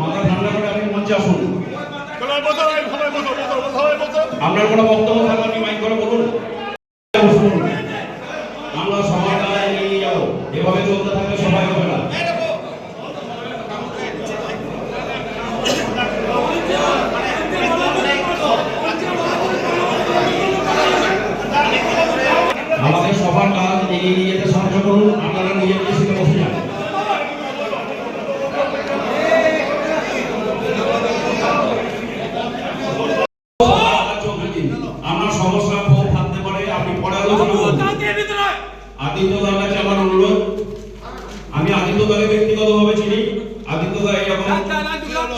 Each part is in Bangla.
মাথা ঠান্ডা করে আপনি মঞ্চে আসুন আপনার কোনো বক্তব্য থাকবে দার কাছে আমার অনুরোধ আমি আদিত্য দাকে ব্যক্তিগতভাবে চিনি। আদিত্য দা এরকম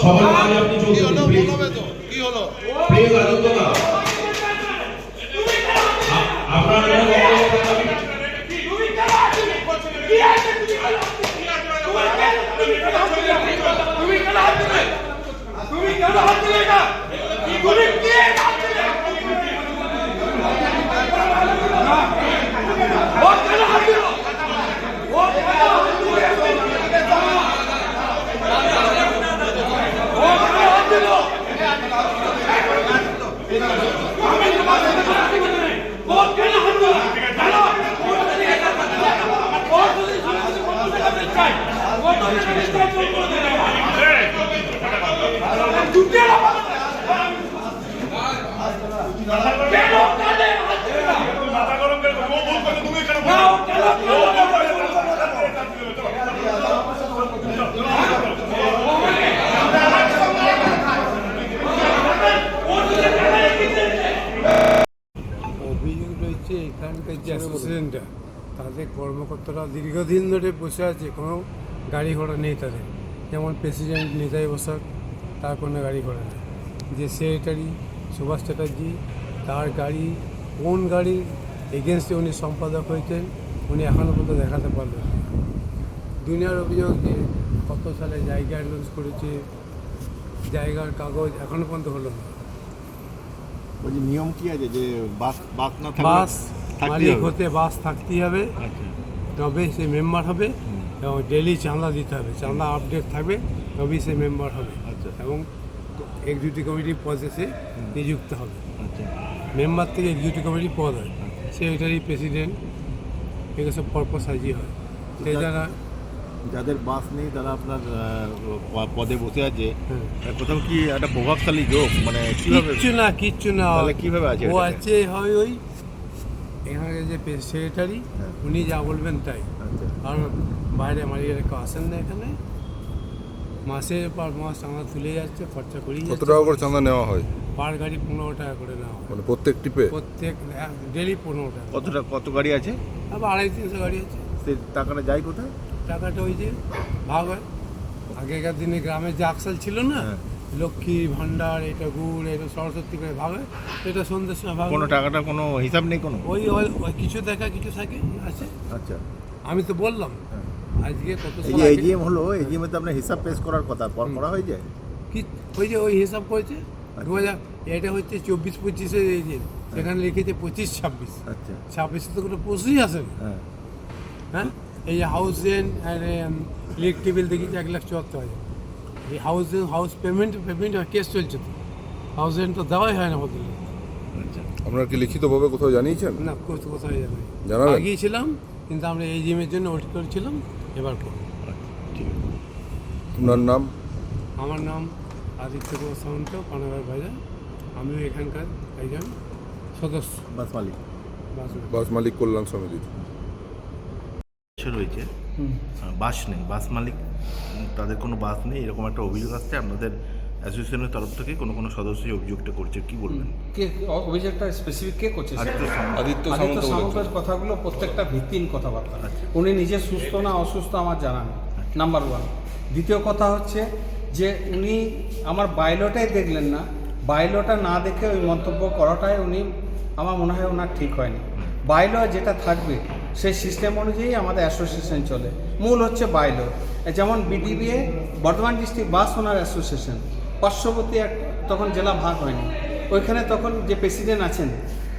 সবার কাজে আপনি চলুন প্লিজ প্লিজ আদিত্য দা আ- আপনার কোনো বক্তব্য থাকলে আপনি- তুমি কেন হাত দিলে না তুমি কে হাত দিলে ও কেন হাত দিল ও কেন হাত দিল ও কেন হাত দিল আমি তোমার সাথে কথা বলতে নেই। ও কেন হাত দিল কেন ও যদি এটা করতে চায়, ও যদি সরাসরি করতে করতে চায়, ও যদি রেজিস্ট্রার করতে চায়, দুটো আমার কেন কানে হাত দিল না? না, ও কেন কানে হাত দিল না? অভিযোগ রয়েছে এখানকার যে অ্যাসোসিয়েশনটা তাদের কর্মকর্তারা দীর্ঘদিন ধরে বসে আছে কোনো গাড়ি ঘোড়া নেই তাদের। যেমন প্রেসিডেন্ট নেতাই বসাক তার কোনো গাড়ি ঘোড়া নেই। যে সেক্রেটারি সুভাষ চ্যাটার্জি তার গাড়ি কোন গাড়ির এগেনস্টে উনি সম্পাদক হয়েছেন উনি এখনও পর্যন্ত দেখাতে পারলেন দুনিয়ার অভিযোগ যে কত সালে জায়গা অ্যানাউন্স করেছে জায়গার কাগজ এখনও পর্যন্ত হলো না। নিয়ম কি আছে যে বাস বাস না বাস মালিক? হতে বাস থাকতেই হবে। আচ্ছা। তবে সে মেম্বার হবে এবং ডেলি চাঁদা দিতে হবে চাঁদা আপডেট থাকবে তবেই সে মেম্বার হবে আচ্ছা। এবং এক্সিকিউটিভ কমিটির পদে সে নিযুক্ত হবে। আচ্ছা। মেম্বার থেকে এক্সিকিউটিভ কমিটির পদ হয়। সেক্রেটারি প্রেসিডেন্ট এগুলো সব পরপর সাজিয়ে হয়। সেই যারা যাদের বাস নেই তারা আপনার পদে বসে আছে। হ্যাঁ। কোথাও কি একটা প্রভাবশালী যোগ? মানে কীভাবে কিচ্ছু না কিচ্ছু না। কীভাবে আছে ও আছে হয় ওই এখানে যে সেক্রেটারি হ্যাঁ। উনি যা বলবেন তাই। আচ্ছা। আর বাইরে মালিকেরা কেউ আসেন না এখানে। মাসের পর মাস চাঁদা তুলে যাচ্ছে খরচা করেই কত টাকা করে চাঁদা নেওয়া হয়? পার গাড়ি পনেরো টাকা করে নেওয়া হয়। মানে প্রত্যেক টিপে প্রত্যেক ডেলি পনেরো টাকা। কতটা কত গাড়ি আছে? আবার আড়াই তিনশো গাড়ি আছে। সে টাকাটা যায় কোথায়? টাকাটা ওই যে ভাগ হয়। আগেকার দিনে গ্রামে যে আকসাল ছিল না হ্যাঁ। লক্ষ্মী ভান্ডার এটা গুড় এটা সরস্বতী করে ভাবে এটা সন্ধ্যের সময় ভাগ কোনো টাকাটা কোনো হিসাব নেই কোনো? ওই ওই- কিছু দেখা কিছু থাকে আছে। আচ্ছা। আমি তো বললাম হ্যাঁ। আজকে কত এই এজিএম হলো এজিএম তো আপনার হিসাব পেশ করার কথা পর করা হয়ে যায় কি ওই যে ওই হিসাব করেছে দু হাজার এটা হচ্ছে চব্বিশ পঁচিশে যে সেখানে লিখেছে পঁচিশ ছাব্বিশ। আচ্ছা। ছাব্বিশে তো কোনো প্রশ্নই আসে না হ্যাঁ। হ্যাঁ? এই যে হাউস রেন্ট ইলেকট্রিক বিল দেখেছি এক লাখ চুয়াত্তর হাজার। এই হাউস হাউস পেমেন্ট পেমেন্ট আর কেস চলছে তো। হাউস রেন্ট তো দেওয়াই হয় না বদলে। আচ্ছা। আপনারা কি লিখিতভাবে কোথাও জানিয়েছেন? না কোথাও কোথায় যাবে জানাবেন? আগিয়েছিলাম কিন্তু আমরা এই জিমের জন্য ওয়েট করেছিলাম এবার করব। ঠিক আপনার নাম? আমার নাম আদিত্য সামন্ত পানাগার বাজার। আমিও এখানকার একজন সদস্য। বাস মালিক। বাস- বাস মালিক কল্যাণ সমিতির রয়েছে বাস নেই বাস মালিক তাদের কোনো বাস নেই এরকম একটা অভিযোগ আসছে। আপনাদের অ্যাসোসিয়েশনের তরফ থেকে কোনো কোনো সদস্য এই অভিযোগটা করছে কি বলবেন? কে অভিযোগটা স্পেসিফিক কে করছে? আদিত্য সামন্ত। আদিত্য আদিত্য সামন্তের কথাগুলো প্রত্যেকটা ভিত্তিহীন কথাবার্তা। উনি নিজে সুস্থ না অসুস্থ আমার জানা নেই। নাম্বার ওয়ান দ্বিতীয় কথা হচ্ছে যে উনি আমার বায়োলটাই দেখলেন না। বায়োলটা না দেখে ওই মন্তব্য করাটাই উনি আমার মনে হয় ওনার ঠিক হয়নি। বাইলো যেটা থাকবে সেই সিস্টেম অনুযায়ী আমাদের অ্যাসোসিয়েশন চলে। মূল হচ্ছে বাইলো যেমন BDBA Bardhaman district bus owner association পার্শ্ববর্তী এক তখন জেলা ভাগ হয়নি। ওইখানে তখন যে প্রেসিডেন্ট আছেন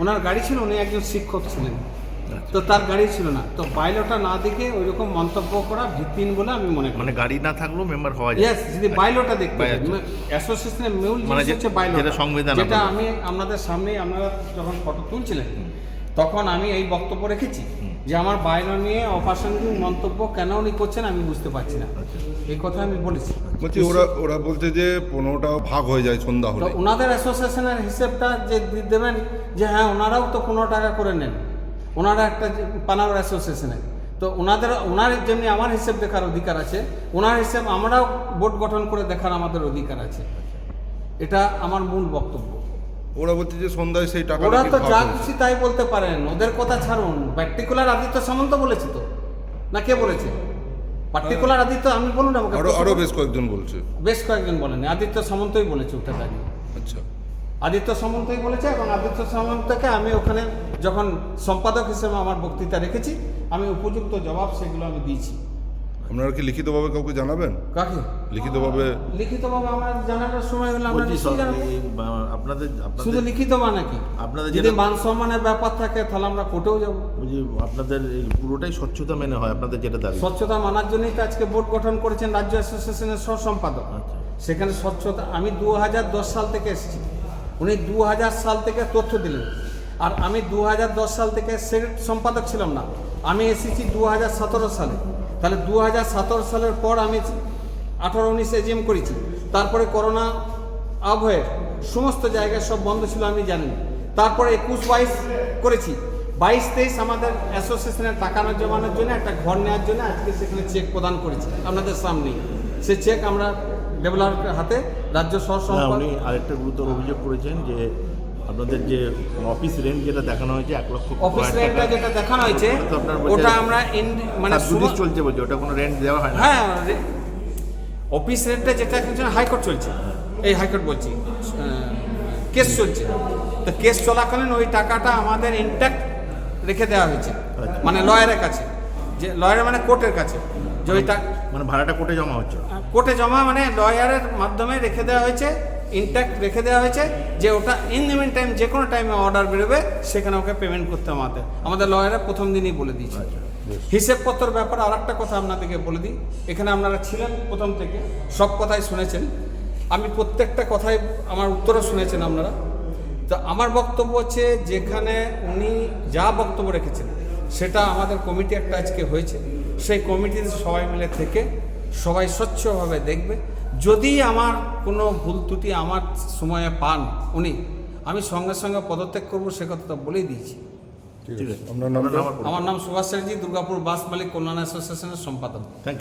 ওনার গাড়ি ছিল উনি একজন শিক্ষক ছিলেন। তো তার গাড়ি ছিল না। তো বাইলটা না দেখে ওই রকম মন্তব্য করা ভিত্তিহীন বলে আমি মনে করি। মানে গাড়ি না থাকলেও মেম্বার হওয়া যায়। ইয়েস যদি বাইলোটা দেখতে আচ্ছা। অ্যাসোসিয়েশনের মূল মানে জিনিস হচ্ছে বাইলটা যেটা আমি আপনাদের সামনে আপনারা যখন ফটো তুলছিলেন তখন আমি এই বক্তব্য রেখেছি যে আমার বাইলো নিয়ে অপ্রাসঙ্গিক মন্তব্য কেন উনি করছেন আমি বুঝতে পারছি না। আচ্ছা। এই কথা আমি বলেছি। বলছি ওরা ওরা বলছে যে পনেরোটা ভাগ হয়ে যায় সন্ধ্যা হলে। ওনাদের অ্যাসোসিয়েশনের হিসেবটা যে দেবেন যে হ্যাঁ ওনারাও তো পনেরো টাকা করে নেন। ওনারা একটা পানার অ্যাসোসিয়েশনে। তো ওনাদের ওনার যেমনি আমার হিসেব দেখার অধিকার আছে। ওনার হিসেব আমরাও বোর্ড গঠন করে দেখার আমাদের অধিকার আছে। এটা আমার মূল বক্তব্য। ওরা বলছে যে সন্ধ্যায় সেই টাকা ওরা তো যা খুশি তাই বলতে পারেন। ওদের কথা ছাড়ুন। পার্টিকুলার আদিত্য সামন্ত বলেছে তো? না কে বলেছে? পার্টিকুলার আদিত্য আমি বলুন আমাকে আরও আরও বেশ কয়েকজন বলছে। বেশ কয়েকজন বলেন। আদিত্য সামন্তই বলেছে ওটা দাঁড়িয়ে। আচ্ছা। আদিত্য সামন্তই বলেছে এবং আদিত্য সামন্তকে আমি ওখানে যখন সম্পাদক হিসেবে আমার বক্তৃতা রেখেছি আমি উপযুক্ত জবাব সেগুলো আমি দিয়েছি। আপনারা কি লিখিতভাবে কাউকে জানাবেন? কাকে? লিখিতভাবে লিখিতভাবে আমার জানানোর সময় হলে আমরা নিশ্চয়ই সব- জানাব আপনাদের শুধু লিখিত বা নাকি আপনাদের যদি মান সম্মানের ব্যাপার থাকে তাহলে আমরা কোর্টেও যাব। বলছি আপনাদের এই পুরোটাই স্বচ্ছতা মেনে হয় আপনাদের যেটা দাবি। স্বচ্ছতা মানার জন্যই তো আজকে বোর্ড গঠন করেছেন রাজ্য অ্যাসোসিয়েশনের সহ সম্পাদক আচ্ছা। সেখানে স্বচ্ছতা আমি দু হাজার দশ সাল থেকে এসেছি। উনি দু হাজার সাল থেকে তথ্য দিলেন। আর আমি দু হাজার দশ সাল থেকে সেক্রেট সম্পাদক ছিলাম না। আমি এসেছি দু হাজার সতেরো সালে। তাহলে দু হাজার সতেরো সালের পর আমি আঠারো উনিশ এজিএম করেছি। তারপরে করোনা আবহে সমস্ত জায়গায় সব বন্ধ ছিল আমি জানি। তারপরে একুশ বাইশ করেছি। বাইশ তেইশ আমাদের অ্যাসোসিয়েশনের টাকা জমানোর জন্য একটা ঘর নেওয়ার জন্য আজকে সেখানে চেক প্রদান করেছি আপনাদের সামনেই। সে চেক আমরা ডেভেলপারের হাতে রাজ্য উনি আরেকটা গুরুতর অভিযোগ করেছেন যে আপনাদের যে অফিস রেন্ট যেটা দেখানো হয়েছে এক লক্ষ অফিস রেন্টটা যেটা দেখানো হয়েছে ওটা আমরা ইন- মানে মানে সুব- চলছে বলছে ওটা কোনো রেন্ট দেওয়া হয় না। হ্যাঁ অফিস রেন্টটা যেটা হাইকোর্ট চলছে। এই হাইকোর্ট বলছি কেস চলছে। তো কেস চলাকালীন ওই টাকাটা আমাদের ইনট্যাক্ট রেখে দেওয়া হয়েছে। আচ্ছা। মানে লয়ারের কাছে। যে লয়ারের মানে কোর্টের কাছে। যে ওই মানে ভাড়াটা কোর্টে জমা হচ্ছে। কোর্টে জমা মানে লয়ারের মাধ্যমে রেখে দেওয়া হয়েছে। ইনট্যাক্ট রেখে দেওয়া হয়েছে যে ওটা ইন দ্য মিন টাইম যে কোনো টাইমে অর্ডার বেরোবে সেখানে ওকে পেমেন্ট করতে আমাদের। আমাদের লয়াররা প্রথম দিনই বলে দিয়েছে। হিসেবপত্র ব্যাপারে আর একটা কথা আপনাদেরকে বলে দিই। এখানে আপনারা ছিলেন প্রথম থেকে সব কথাই শুনেছেন। আমি প্রত্যেকটা কথাই আমার উত্তরও শুনেছেন আপনারা। তো আমার বক্তব্য হচ্ছে যেখানে উনি যা বক্তব্য রেখেছেন সেটা আমাদের কমিটি একটা আজকে হয়েছে। সেই কমিটিতে সবাই মিলে থেকে সবাই স্বচ্ছভাবে দেখবে। যদি আমার কোনো ভুল ত্রুটি আমার সময়ে পান উনি আমি সঙ্গে সঙ্গে পদত্যাগ করব সে কথা তো বলেই দিয়েছি। আমার নাম সুভাষ চ্যাটার্জি দুর্গাপুর বাস মালিক কল্যাণ অ্যাসোসিয়েশনের সম্পাদক। Thank you